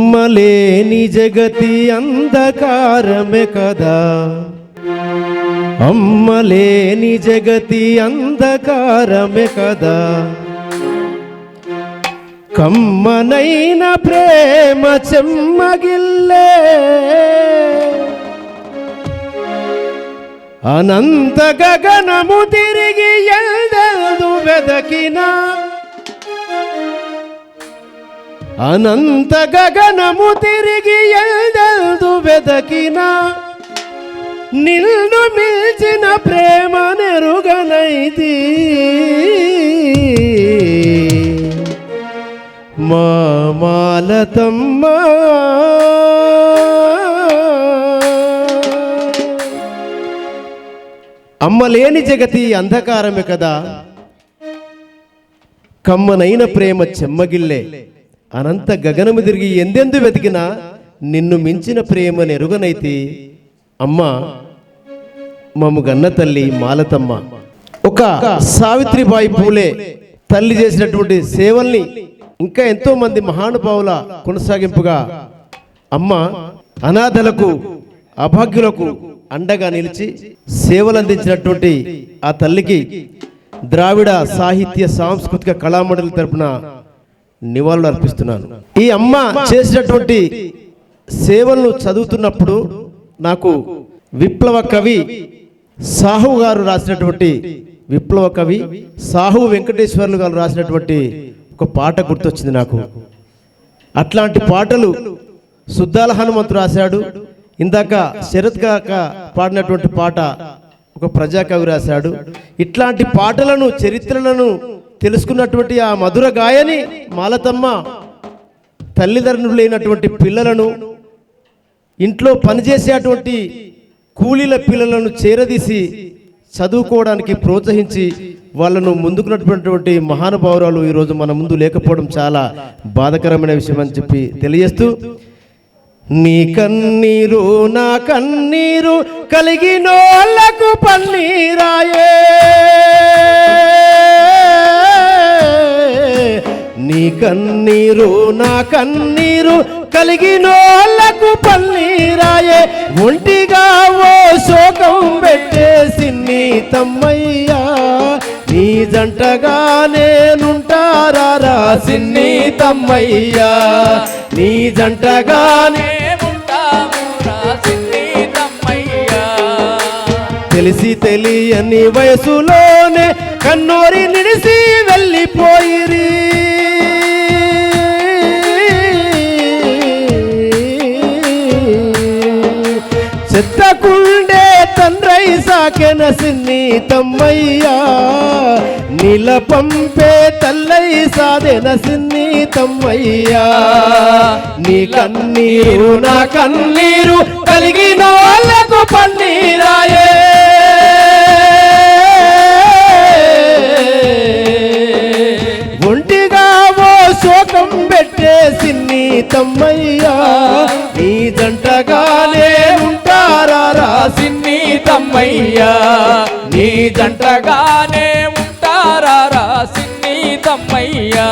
అమ్మలేని జగతి అంధకారమే కదా. అమ్మలేని జగతి అంధకారమే కదా. కమ్మనైన ప్రేమ చెమ్మగిల్లే. అనంత గగనము తిరిగి ఎల్దెల్దు వెదకినా. అనంత గగనము తిరిగి ఎల్దెల్దు వెదకిన. నిన్ను మిల్చిన ప్రేమ నెరుగనైతి. మా మాలతమ్మ. అమ్మ లేని జగతి అంధకారమే కదా. కమ్మనైన ప్రేమ చెమ్మగిల్లే. అనంత గగనము తిరిగి ఎందెందు వెతికినా నిన్ను మించిన ప్రేమను ఎరుగనైతే అమ్మ మమ్ము గన్న తల్లి మాలతమ్మ. ఒక సావిత్రిబాయి పూలే తల్లి చేసినటువంటి సేవల్ని ఇంకా ఎంతో మంది మహానుభావుల కొనసాగింపుగా అమ్మ అనాథలకు అభాగ్యులకు అండగా నిలిచి సేవలు అందించినటువంటి ఆ తల్లికి ద్రావిడ సాహిత్య సాంస్కృతిక కళామండలి తరపున నివాళులు అర్పిస్తున్నాను. ఈ అమ్మ చేసినటువంటి సేవలను చదువుతున్నప్పుడు నాకు విప్లవ కవి సాహు గారు రాసినటువంటి విప్లవ కవి సాహు వెంకటేశ్వర్లు గారు రాసినటువంటి ఒక పాట గుర్తొచ్చింది నాకు. అట్లాంటి పాటలు సుద్దాల హనుమంతు రాశాడు. ఇందాక శరత్ కాక పాడినటువంటి పాట ఒక ప్రజాకవి రాశాడు. ఇట్లాంటి పాటలను చరిత్రలను తెలుసుకున్నటువంటి ఆ మధుర గాయని మాలతమ్మ తల్లిదండ్రులు లేనటువంటి పిల్లలను ఇంట్లో పనిచేసేటువంటి కూలీల పిల్లలను చేరదీసి చదువుకోవడానికి ప్రోత్సహించి వాళ్ళను ముందుకున్నటువంటి మహానుభావురాలు ఈరోజు మన ముందు లేకపోవడం చాలా బాధకరమైన విషయం అని చెప్పి తెలియజేస్తూ నీ కన్నీరు నా కన్నీరు కలిగినోళ్ళకు పన్నీరాయే. నీ కన్నీరు నా కన్నీరు కలిగినోళ్ళకు పల్లీరాయే ఒంటిగా ఓ శోకం పెట్టేసి నీ తమ్మయ్యా. నీ జంటగా నేనుంటారా సిన్ని తమ్మయ్యా. నీ జంటగానే తెలిసి తెలియని వయసులోనే కన్నోరి నిడిసి వెళ్ళిపోయిరి. చెత్తకుండే తండ్రై సాకెన సిన్ని తమ్మయ్యా. నీల పంపే తల్లై సాదెన సిన్ని తమ్మయ్యా. నీ కన్నీరు నా కన్నీరు కలిగిన వాళ్ళకు పన్నీరాయే. ఒంటిగా ఓ శోకం పెట్టేసి నీ తమ్మయ్య. తమ్మయ్యా నీ జంటగానే ఉంటారా సిన్ని తమ్మయ్యా.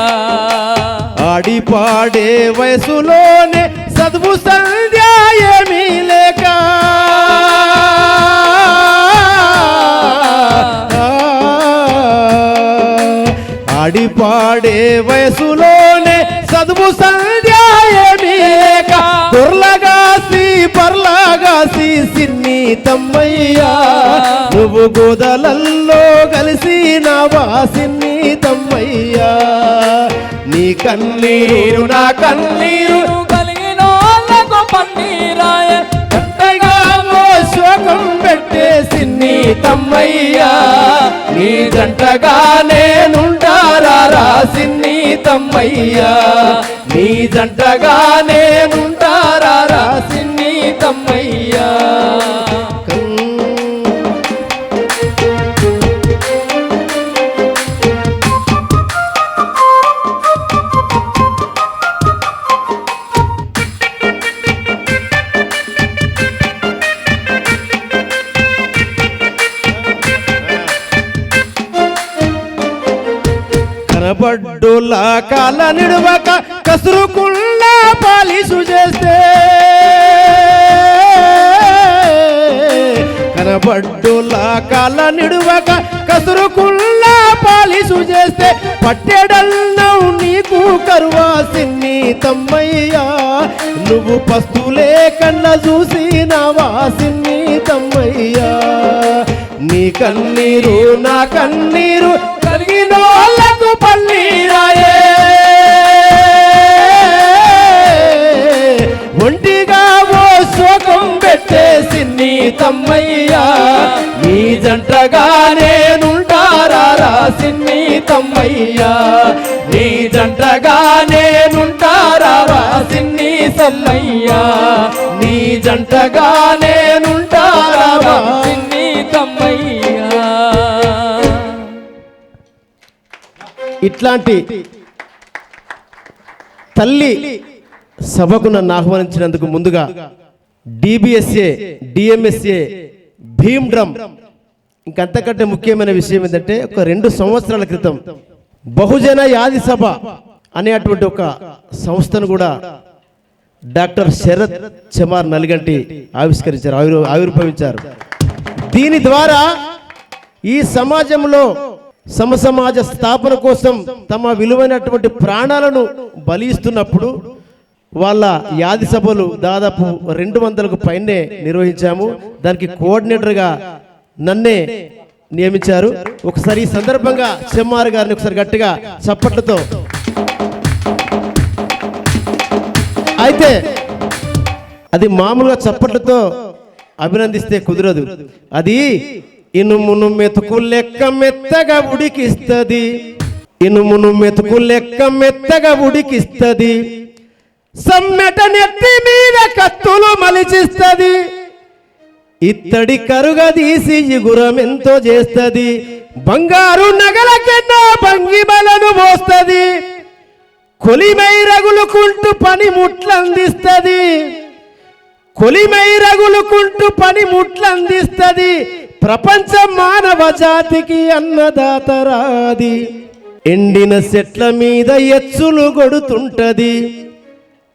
ఆడిపాడే వయసులోనే చదువు సంధ్యాయమీ లేక. ఆడిపాడే వయసులోనే చదువు సంధ్యాయమీ పర్లాగాసి సిన్ని తమ్మయ్యా. నువ్వు గోదలల్లో కలిసి నావా సిన్ని తమ్మయ్యా. నీ కన్నీరు నా కన్నీరు నీరు కలిగిన పన్నీరాయ శోకం పెట్టేసి నీ తమ్మయ్యా. నీ జంటగా నేనుంటారా రాసి నీ తమ్మయ్యా. నీ జంటగా నేనుంటారా నీ తమ్మయ్యా కనబడ్డులా కాల నిడవక కసురుకున్న పట్టుల కాళ్ళ నిడువక కసురుకుల్ల పాలిసు చేస్తే పట్టెడల్నవు నీకు కరువా సిన్ని తమ్మయ్యా. నువ్వు పస్తులే కళ్ళ చూసినావా సిన్ని తమ్మయ్యా. నీ కన్నీరు నా కన్నీరు కలిగిన వాళ్ళకు పన్నీరాయే. ఒంటిగా ఓ శోకం పెట్టేసి నీ తమ్మయ్యా. నేనుంటారా తమ్మయ్యా. నీ జంటగా నేనుంటారా సిన్ని సమ్మయ్యా. నీ జంటగా నేనుంటారా సిన్ని తమ్మయ్యా. ఇట్లాంటి తల్లి సభకు నన్ను ఆహ్వానించినందుకు ముందుగా డిబిఎస్ఏ డిఎంఎస్ఏ భీమ్ డ్రమ్ ఇంకంతకంటే ముఖ్యమైన విషయం ఏంటంటే ఒక రెండు సంవత్సరాల క్రితం బహుజన యాది సభ అనేటువంటి ఒక సంస్థను కూడా డాక్టర్ శరత్ చమార్ నలిగంటి ఆవిష్కరించారు ఆవిర్ ఆవిర్భవించారు. దీని ద్వారా ఈ సమాజంలో సమసమాజ స్థాపన కోసం తమ విలువైనటువంటి ప్రాణాలను బలిస్తున్నప్పుడు వాళ్ళ యాది సభలు దాదాపు రెండు వందలకు పైనే నిర్వహించాము. దానికి కోఆర్డినేటర్గా నన్నే నియమించారు. ఒకసారి ఈ సందర్భంగా చెమ్మారు గారిని ఒకసారి గట్టిగా చప్పట్లతో. అయితే అది మామూలుగా చప్పట్లతో అభినందిస్తే కుదరదు. అది ఇనుమును మెతుకు లెక్క మెత్తగా ఉడికిస్తుంది. ఇనుమును మెతుకు లెక్క మెత్తగా ఉడికిస్తుంది. సమ్మెట నెత్తి మీద కత్తులు మలిచిస్తుంది. ఇత్తడి కరుగ తీసి ఇగురం ఎంతో చేస్తుంది. బంగారు నగలకెన్నో భంగిమలను మోస్తుంది కొలిమై రగులుకుంటూ పని ముట్లందిస్తుంది. కొలిమై రగులుకుంటూ పని ముట్లందిస్తుంది. ప్రపంచ మానవ జాతికి అన్నదాతరాది ఎండిన చెట్ల మీద ఎచ్చులు కొడుతుంటది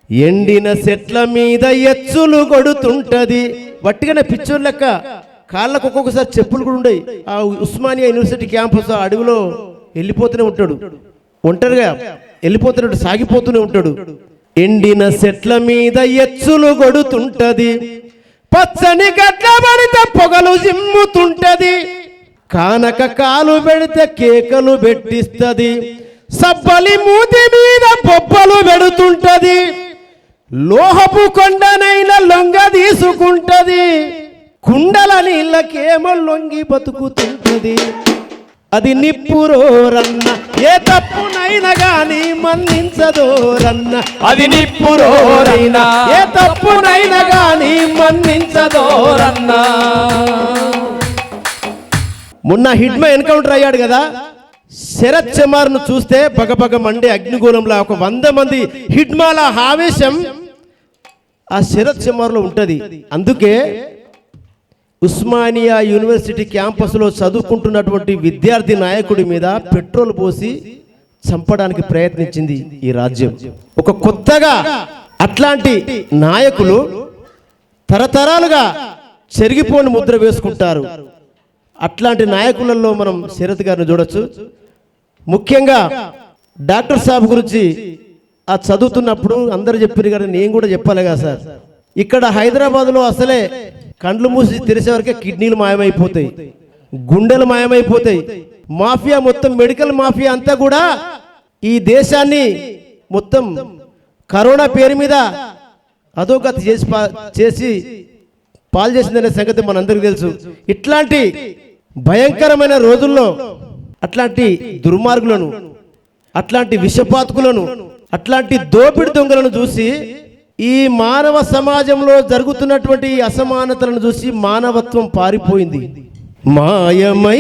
ఎండిన చెట్ల మీద ఎచ్చులు కొడుతుంటది వట్టిగానే పిచ్చోర్ లెక్క కాళ్ళకు ఒక్కొక్కసారి చెప్పులు కూడా ఉండేవి ఆ ఉస్మానియా యూనివర్సిటీ క్యాంపస్ అడవిలో వెళ్ళిపోతూనే ఉంటాడు. ఒంటరిగా వెళ్ళిపోతున్నట్టు సాగిపోతూనే ఉంటాడు. ఎండిన చెట్ల మీద ఎచ్చులు కొడుతుంటది పచ్చని గడ్డ పడితే పొగలు జిమ్ముతుంటది. కానక కాలు పెడితే కేకలు పెట్టిస్తుంది. సబ్బలి మూతి మీద బొబ్బలు పెడుతుంటది. లోహపు కొండనైన లొంగ తీసుకుంటది. కుండల నీళ్ళకేమో లొంగి బతుకుతుంటది. అది నిప్పురోరన్న ఏ తప్పునైనా గాని మన్నించదోరన్న అది నిప్పురోరైనా ఏ తప్పునైనా గాని మన్నించదోరన్న మొన్న హిడ్మ ఎన్కౌంటర్ అయ్యాడు కదా. శరత్ చమార్ను చూస్తే బగబగ మండే అగ్నిగోళంలా ఒక వంద మంది హిడ్మాల ఆవేశం. ఆ శరత్ చమార్లో ఉంటుంది. అందుకే ఉస్మానియా యూనివర్సిటీ క్యాంపస్లో చదువుకుంటున్నటువంటి విద్యార్థి నాయకుడి మీద పెట్రోల్ పోసి చంపడానికి ప్రయత్నించింది ఈ రాజ్యం. ఒక కొత్తగా అట్లాంటి నాయకులు తరతరాలుగా చెరిగిపోని ముద్ర వేసుకుంటారు. అట్లాంటి నాయకులలో మనం శరత్ గారిని చూడొచ్చు. ముఖ్యంగా డాక్టర్ సాబ్ గురించి ఆ చదువుతున్నప్పుడు అందరు చెప్పారు కానీ నేను కూడా చెప్పాలి కదా సార్. ఇక్కడ హైదరాబాద్లో అసలే కండ్లు మూసి తెరిసే వరకే కిడ్నీలు మాయమైపోతాయి గుండెలు మాయమైపోతాయి. మాఫియా మొత్తం మెడికల్ మాఫియా అంతా కూడా ఈ దేశాన్ని మొత్తం కరోనా పేరు మీద అధోగతి చేసి పా- చేసి పాలు చేసిందనే సంగతి మనందరికీ తెలుసు. ఇట్లాంటి భయంకరమైన రోజుల్లో అట్లాంటి దుర్మార్గులను అట్లాంటి విషపాతకులను అట్లాంటి దోపిడి దొంగలను చూసి ఈ మానవ సమాజంలో జరుగుతున్నటువంటి అసమానతలను చూసి మానవత్వం పారిపోయింది. మాయమైపోయినవో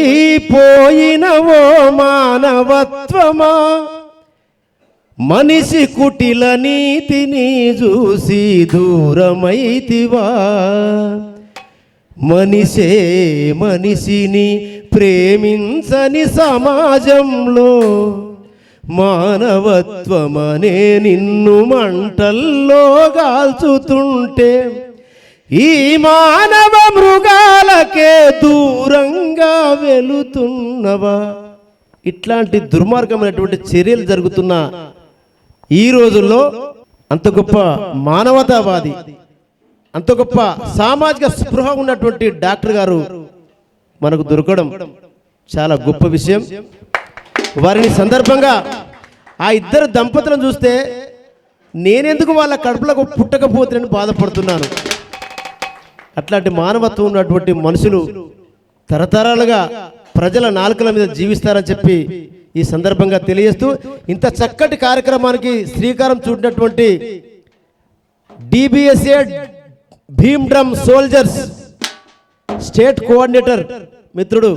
మానవత్వమా? మనిషి కుటిల నీతిని చూసి దూరమైతివా? మనిషే మనిషిని ప్రేమించని సమాజంలో మానవత్వమనే నిన్ను మంటల్లో గాల్చుతుంటే ఈ మానవ మృగాలకే దూరంగా వెళుతున్నవా? ఇట్లాంటి దుర్మార్గమైనటువంటి చర్యలు జరుగుతున్న ఈ రోజుల్లో అంత గొప్ప మానవతావాది అంత గొప్ప సామాజిక స్పృహ ఉన్నటువంటి డాక్టర్ గారు మనకు దొరకడం చాలా గొప్ప విషయం. వారిని సందర్భంగా ఆ ఇద్దరు దంపతులను చూస్తే నేనెందుకు వాళ్ళ కడుపులకు పుట్టకపోతుందని బాధపడుతున్నాను. అట్లాంటి మానవత్వం ఉన్నటువంటి మనుషులు తరతరాలుగా ప్రజల నాలుకల మీద జీవిస్తారని చెప్పి ఈ సందర్భంగా తెలియజేస్తూ ఇంత చక్కటి కార్యక్రమానికి శ్రీకారం చూడినటువంటి DBSA Bheem drum soldiers state coordinator మిత్రుడు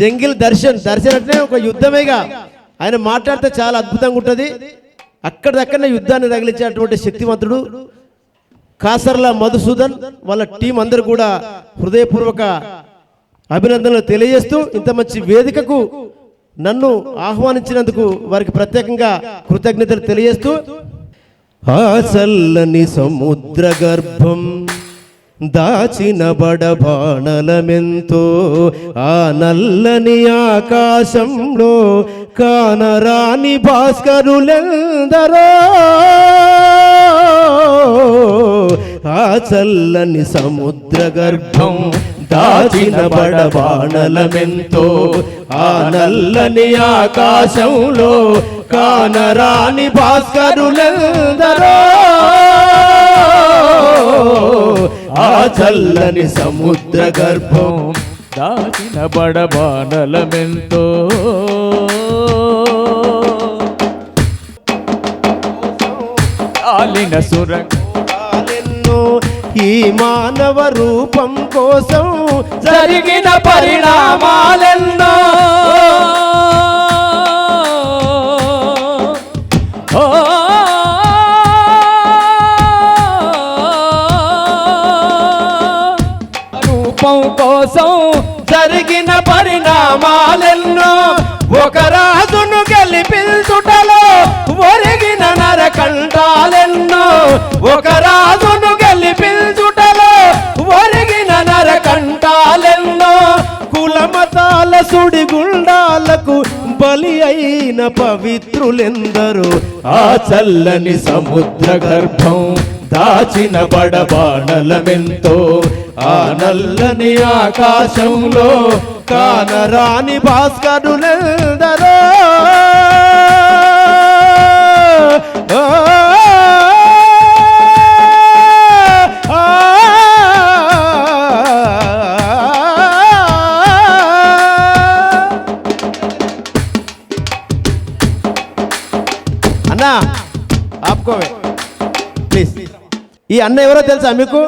జంగిల్ దర్శన్ దర్శన్ అంటే ఒక యుద్ధమేగా. ఆయన మాట్లాడితే చాలా అద్భుతంగా ఉంటుంది. అక్కడిదక్కడనే యుద్ధాన్ని తగిలించేటువంటి శక్తివంతుడు కాసర్ల మధుసూదన్ వాళ్ళ టీం అందరూ కూడా హృదయపూర్వక అభినందనలు తెలియజేస్తూ ఇంత మంచి వేదికకు నన్ను ఆహ్వానించినందుకు వారికి ప్రత్యేకంగా కృతజ్ఞతలు తెలియజేస్తూ ఆ చల్లని సముద్ర గర్భం దాచిన బడబాణలమెంతో ఆ నల్లని ఆకాశంలో కానరాని భాస్కరులెందరో ఆ చల్లని సముద్ర గర్భం దాచిన బడబాణలమెంతో ఆ నల్లని ఆకాశంలో కానరాని భాస్కరులెందరో ఆ చల్లని సముద్ర గర్భం దాచిన బడబానలమెంతో. కాలిన సురంగ కాలెన్నో ఈ మానవ రూపం కోసం జరిగిన పరిణామాలెన్నో. ఒక రాజును గెలిపించుటలో ఒరిగిన నరకండాలెన్నో కులమతాల సుడిగుండాలకు బలి అయిన పవిత్రులెందరూ ఆ చల్లని సముద్ర గర్భం దాచిన బడబాణలమెంతో ఆ నల్లని ఆకాశంలో కానరాని భాస్కరులెందరో అన్న ఎవరో తెలుసా మీకు?